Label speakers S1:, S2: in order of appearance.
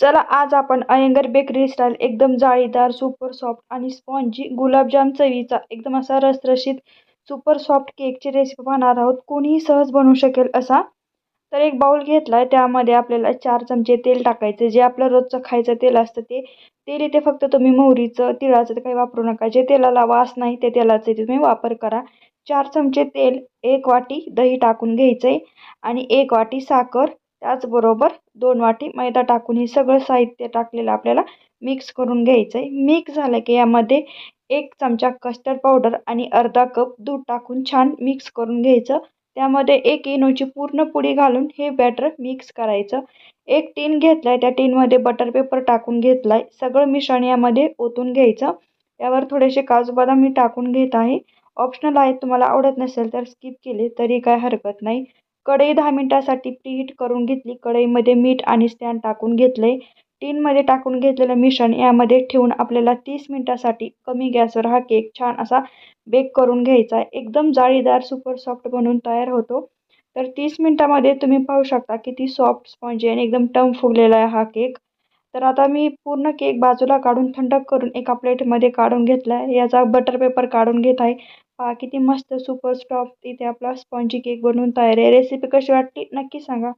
S1: चला आज आपण अयंगर बेकरी स्टाईल एकदम जाळीदार सुपर सॉफ्ट आणि स्पॉन्जी गुलाबजाम चवीचा एकदम असा रसरशीत सुपर सॉफ्ट केकची रेसिपी पाहणार आहोत. कोणीही सहज बनवू शकेल असा. तर एक बाउल घेतला आहे त्यामध्ये आपल्याला चार चमचे तेल टाकायचे. जे आपलं रोजचं खायचं तेल असतं ते. तेल इथे फक्त तुम्ही मोहरीचं तिळाचं काही वापरू नका. जे तेलाला वास नाही ते तेलाचे तुम्ही वापर करा. चार चमचे तेल एक वाटी दही टाकून घ्यायचं आहे आणि एक वाटी साखर त्याचबरोबर दोन वाटी मैदा टाकून हे सगळं साहित्य टाकलेलं आपल्याला मिक्स करून घ्यायचं आहे मिक्स झालं की यामध्ये एक चमचा कस्टर्ड पावडर आणि अर्धा कप दूध टाकून छान मिक्स करून घ्यायचं. त्यामध्ये एक इनोची पूर्ण पुडी घालून हे बॅटर मिक्स करायचं. एक टीन घेतला आहे त्या टीनमध्ये बटर पेपर टाकून घेतला आहे सगळं मिश्रण यामध्ये ओतून घ्यायचं. त्यावर थोडेसे काजू बदाम मी टाकून घेत आहे. ऑप्शनल आहे तुम्हाला आवडत नसेल तर स्किप केले तरी काय हरकत नाही. कढई दहा मिनटासाठी प्रीहीट करून घेतली. कढईमध्ये मीठ आणि स्टँड टाकून घेतलं आहे टीनमध्ये टाकून घेतलेलं मिश्रण यामध्ये ठेवून आपल्याला तीस मिनटासाठी कमी गॅसवर हा केक छान असा बेक करून घ्यायचा आहे. एकदम जाळीदार सुपर सॉफ्ट बनून तयार होतो. तर तीस मिनटामध्ये तुम्ही पाहू शकता किती सॉफ्ट स्पॉन्जी आणि एकदम टम फुगलेला आहे हा केक तर आता मी पूर्ण केक बाजूला काढून थंड करून एका प्लेटमध्ये काढून घेतला आहे याचा बटर पेपर काढून घेत आहे. पहा किती मस्त सुपर स्टॉप इथे आपला स्पॉन्जी केक बनवून तयार आहे. रेसिपी कशी वाटली? नक्की सांगा.